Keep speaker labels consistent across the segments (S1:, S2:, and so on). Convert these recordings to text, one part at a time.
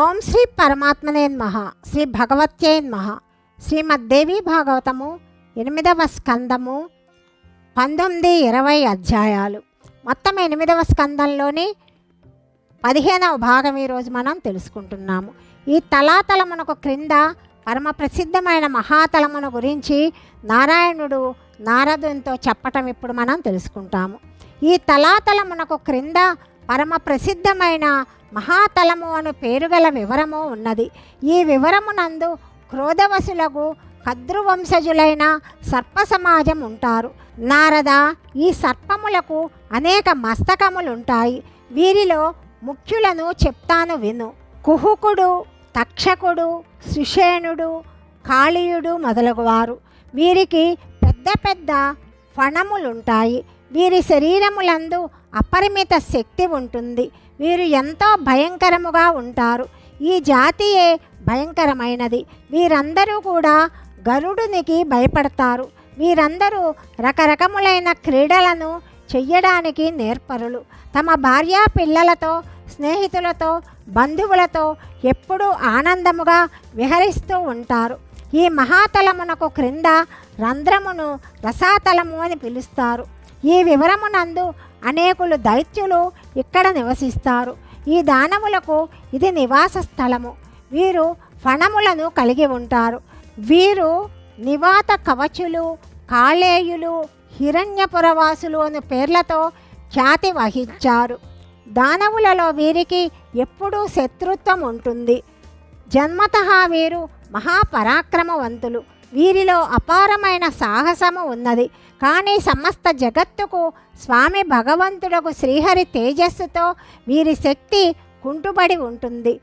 S1: ఓం శ్రీ పరమాత్మనే నమః. శ్రీ భగవత్యే నమః. శ్రీమద్దేవి భాగవతము ఎనిమిదవ స్కందము పంతొమ్మిది ఇరవై అధ్యాయాలు. మొత్తం ఎనిమిదవ స్కందంలోని పదిహేనవ భాగం ఈరోజు మనం తెలుసుకుంటున్నాము. ఈ తలాతలమునకు క్రింద పరమ ప్రసిద్ధమైన మహాతలమును గురించి నారాయణుడు నారదునితో చెప్పటం ఇప్పుడు మనం తెలుసుకుంటాము. ఈ తలాతలమునకు క్రింద పరమ ప్రసిద్ధమైన మహాతలము అను పేరుగల వివరము ఉన్నది. ఈ వివరమునందు క్రోధవసులకు కద్రువంశజులైన సర్ప సమాజం ఉంటారు. నారద ఈ సర్పములకు అనేక మస్తకములుంటాయి. వీరిలో ముఖ్యులను చెప్తాను విను. కుహుకుడు తక్షకుడు సుషేణుడు కాళీయుడు మొదలగువారు. వీరికి పెద్ద పెద్ద ఫణములుంటాయి. వీరి శరీరములందు అపరిమిత శక్తి ఉంటుంది. వీరు ఎంతో భయంకరముగా ఉంటారు. ఈ జాతియే భయంకరమైనది. వీరందరూ కూడా గరుడునికి భయపడతారు. వీరందరూ రకరకములైన క్రీడలను చెయ్యడానికి నేర్పరులు. తమ భార్యా పిల్లలతో స్నేహితులతో బంధువులతో ఎప్పుడూ ఆనందముగా విహరిస్తూ ఉంటారు. ఈ మహాతలమునకు క్రింద రంధ్రమును రసాతలము అని పిలుస్తారు. ఈ వివరమునందు అనేకులు దైత్యులు ఇక్కడ నివసిస్తారు. ఈ దానవులకు ఇది నివాస స్థలము. వీరు ఫణములను కలిగి ఉంటారు. వీరు నివాత కవచులు కాళేయులు హిరణ్యపురవాసులు అనే పేర్లతో ఖ్యాతి వహించారు. దానవులలో వీరికి ఎప్పుడూ శత్రుత్వం ఉంటుంది. జన్మత వీరు మహాపరాక్రమవంతులు. వీరిలో అపారమైన సాహసము ఉన్నది. కానీ సమస్త జగత్తుకు స్వామి భగవంతుడకు శ్రీహరి తేజస్సుతో వీరి శక్తి కుంటుబడి ఉంటుంది.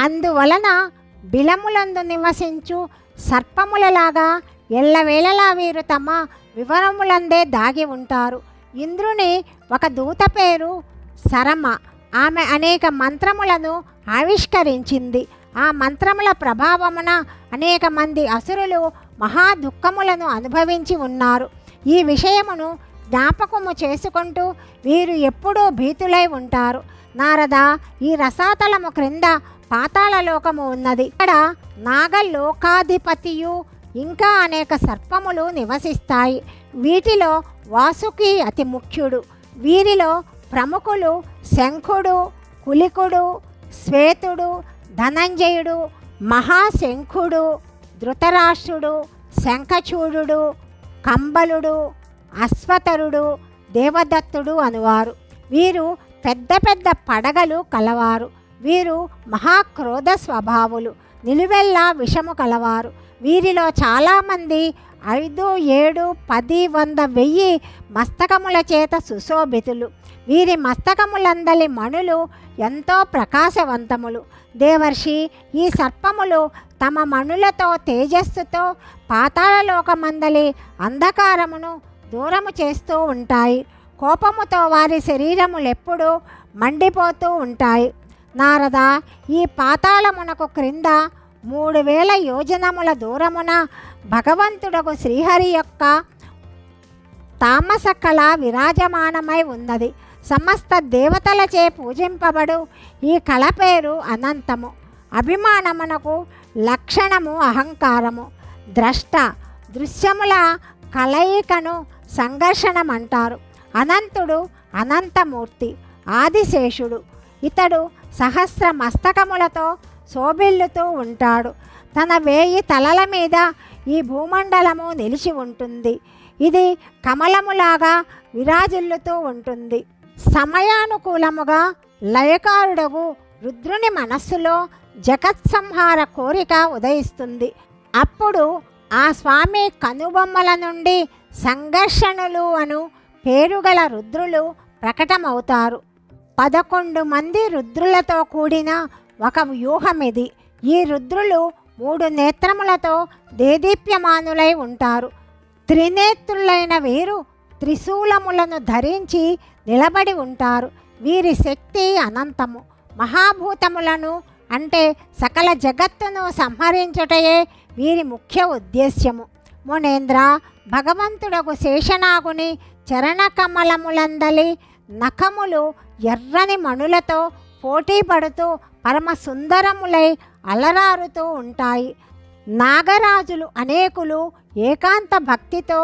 S1: అందువలన బిలములందు నివసించు సర్పములలాగా ఎల్లవేళలా వీరు తమ వివరములందే దాగి ఉంటారు. ఇంద్రుని ఒక దూత పేరు సరమ ఆమె అనేక మంత్రములను ఆవిష్కరించింది. ఆ మంత్రముల ప్రభావమున అనేక మంది అసురులు మహా దుఃఖములను అనుభవించి ఉన్నారు. ఈ విషయమును జ్ఞాపకము చేసుకుంటూ వీరు ఎప్పుడూ భీతులై ఉంటారు. నారద ఈ రసాతలము క్రింద పాతాళ లోకము ఉన్నది. ఇక్కడ నాగలోకాధిపతియు ఇంకా అనేక సర్పములు నివసిస్తాయి. వీటిలో వాసుకి అతి ముఖ్యుడు. వీరిలో ప్రముఖులు శంఖుడు కులికుడు శ్వేతుడు ధనంజయుడు మహాశంఖుడు ధృతరాష్ట్రుడు శంఖచూడుడు కంబలుడు అశ్వతరుడు దేవదత్తుడు అనువారు. వీరు పెద్ద పెద్ద పడగలు కలవారు. వీరు మహాక్రోధ స్వభావులు నిలువెల్లా విషము కలవారు. వీరిలో చాలామంది ఐదు ఏడు పది వంద వెయ్యి మస్తకముల చేత సుశోభితులు. వీరి మస్తకములందలి మణులు ఎంతో ప్రకాశవంతములు. దేవర్షి ఈ సర్పములు తమ మనులతో తేజస్సుతో పాతాళలోకమందలి అంధకారమును దూరము చేస్తూ ఉంటాయి. కోపముతో వారి శరీరములెప్పుడూ మండిపోతూ ఉంటాయి. నారద ఈ పాతాళమునకు క్రింద మూడు వేల యోజనముల దూరమున భగవంతుడకు శ్రీహరి యొక్క తామస కళ విరాజమానమై ఉన్నది. సమస్త దేవతలచే పూజింపబడు ఈ కళ పేరు అనంతము. అభిమానమునకు లక్షణము అహంకారము ద్రష్ట దృశ్యముల కలయికను సంఘర్షణమంటారు. అనంతుడు అనంతమూర్తి ఆదిశేషుడు. ఇతడు సహస్ర మస్తకములతో శోభిల్లుతూ ఉంటాడు. తన వేయి తలల మీద ఈ భూమండలము నిలిచి ఉంటుంది. ఇది కమలములాగా విరాజిల్లుతూ ఉంటుంది. సమయానుకూలముగా లయకారుడగు రుద్రుని మనస్సులో జగత్సంహార కోరిక ఉదయిస్తుంది. అప్పుడు ఆ స్వామి కనుబొమ్మల నుండి సంఘర్షణలు అను పేరుగల రుద్రులు ప్రకటమవుతారు. పదకొండు మంది రుద్రులతో కూడిన ఒక వ్యూహం ఇది ఈ రుద్రులు మూడు నేత్రములతో దేదీప్యమానులై ఉంటారు. త్రినేత్రులైన వీరు త్రిశూలములను ధరించి నిలబడి ఉంటారు. వీరి శక్తి అనంతము. మహాభూతములను అంటే సకల జగత్తును సంహరించుటయే వీరి ముఖ్య ఉద్దేశ్యము. మునేంద్ర భగవంతుడకు శేషనాగుని చరణకమలములందలి నఖములు ఎర్రని మణులతో పోటీ పడుతూ పరమ సుందరములై అలరారుతూ ఉంటాయి. నాగరాజులు అనేకులు ఏకాంత భక్తితో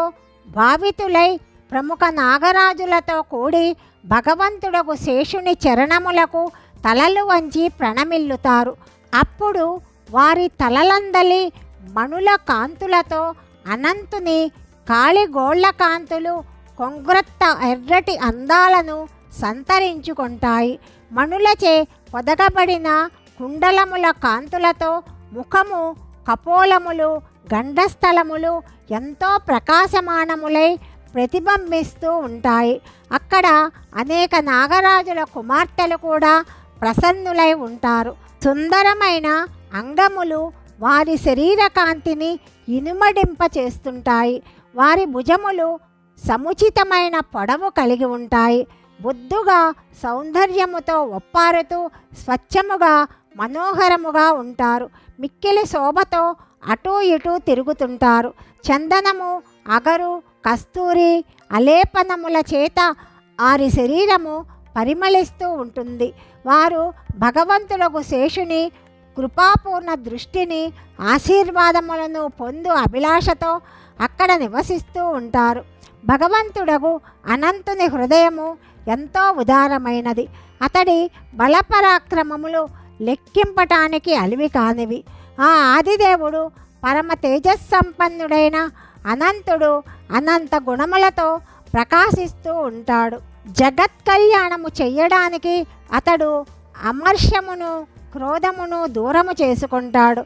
S1: భావితులై ప్రముఖ నాగరాజులతో కూడి భగవంతుడకు శేషుని చరణములకు తలలు వంచి ప్రణమిల్లుతారు. అప్పుడు వారి తలలందలి మణుల కాంతులతో అనంతుని కాళిగోళ్ళ కాంతులు కొంగ్రత్త ఎర్రటి అందాలను సంతరించుకుంటాయి. మణులచే పొదగబడిన కుండలముల కాంతులతో ముఖము కపోలములు గండస్థలములు ఎంతో ప్రకాశమానములై ప్రతిబింబిస్తూ ఉంటాయి. అక్కడ అనేక నాగరాజుల కుమార్తెలు కూడా ప్రసన్నులై ఉంటారు. సుందరమైన అంగములు వారి శరీర కాంతిని ఇనుమడింప చేస్తుంటాయి. వారి భుజములు సముచితమైన పొడవు కలిగి ఉంటాయి. బొద్దుగా సౌందర్యముతో ఒప్పారుతూ స్వచ్ఛముగా మనోహరముగా ఉంటారు. మిక్కిలి శోభతో అటూ ఇటూ తిరుగుతుంటారు. చందనము అగరు కస్తూరి అలేపనముల చేత వారి శరీరము పరిమళిస్తూ ఉంటుంది. వారు భగవంతులకు శేషుని కృపాపూర్ణ దృష్టిని ఆశీర్వాదములను పొందు అభిలాషతో అక్కడ నివసిస్తూ ఉంటారు. భగవంతుడకు అనంతుని హృదయము ఎంతో ఉదారమైనది. అతడి బలపరాక్రమములు లెక్కింపటానికి అలివి కానివి. ఆ ఆదిదేవుడు పరమ తేజస్సంపన్నుడైన అనంతుడు అనంత గుణములతో ప్రకాశిస్తూ ఉంటాడు. జగత్ కళ్యాణము చెయ్యడానికి అతడు అమర్షమును క్రోధమును దూరము చేసుకుంటాడు.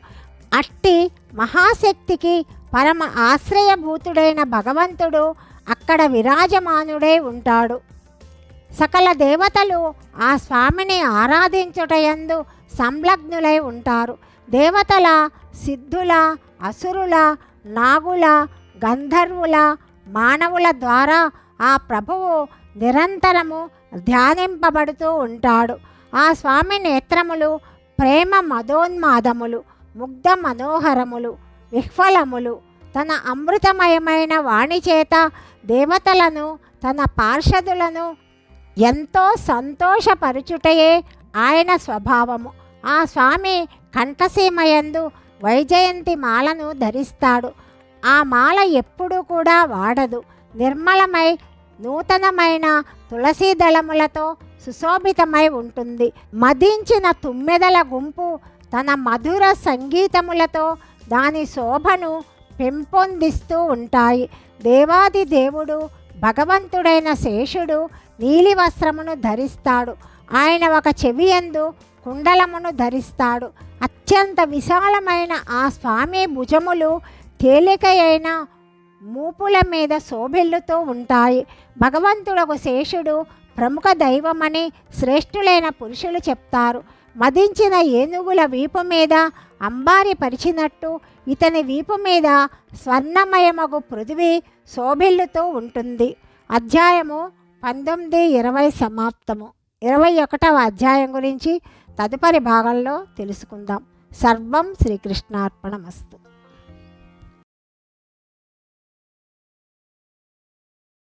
S1: అట్టి మహాశక్తికి పరమ ఆశ్రయభూతుడైన భగవంతుడు అక్కడ విరాజమానుడై ఉంటాడు. సకల దేవతలు ఆ స్వామిని ఆరాధించుటయందు సంలగ్నులై ఉంటారు. దేవతల సిద్ధుల అసురుల నాగుల గంధర్వుల మానవుల ద్వారా ఆ ప్రభువు నిరంతరము ధ్యానింపబడుతూ ఉంటాడు. ఆ స్వామి నేత్రములు ప్రేమ మదోన్మాదములు ముగ్ధ మనోహరములు విహ్వలములు. తన అమృతమయమైన వాణి చేత దేవతలను తన పార్షదులను ఎంతో సంతోషపరుచుటయే ఆయన స్వభావము. ఆ స్వామి కంఠసీమయందు వైజయంతి మాలను ధరిస్తాడు. ఆ మాల ఎప్పుడూ కూడా వాడదు. నిర్మలమై నూతనమైన తులసీ దళములతో సుశోభితమై ఉంటుంది. మదించిన తుమ్మెదల గుంపు తన మధుర సంగీతములతో దాని శోభను పెంపొందిస్తూ ఉంటాయి. దేవాది దేవుడు భగవంతుడైన శేషుడు నీలి వస్త్రమును ధరిస్తాడు. ఆయన ఒక చెవియందు కుండలమును ధరిస్తాడు. అత్యంత విశాలమైన ఆ స్వామి భుజములు తేలికయైన మూపుల మీద శోభిల్లుతూ ఉంటాయి. భగవంతుడకు శేషుడు ప్రముఖ దైవమని శ్రేష్ఠులైన పురుషులు చెప్తారు. మదించిన ఏనుగుల వీపు మీద అంబారి పరిచినట్టు ఇతని వీపు మీద స్వర్ణమయమగు పృథివీ శోభిల్లుతూ ఉంటుంది. అధ్యాయము పంతొమ్మిది ఇరవై సమాప్తము. ఇరవై ఒకటవ అధ్యాయం గురించి తదుపరి భాగంలో తెలుసుకుందాం. సర్వం శ్రీకృష్ణార్పణమస్తు.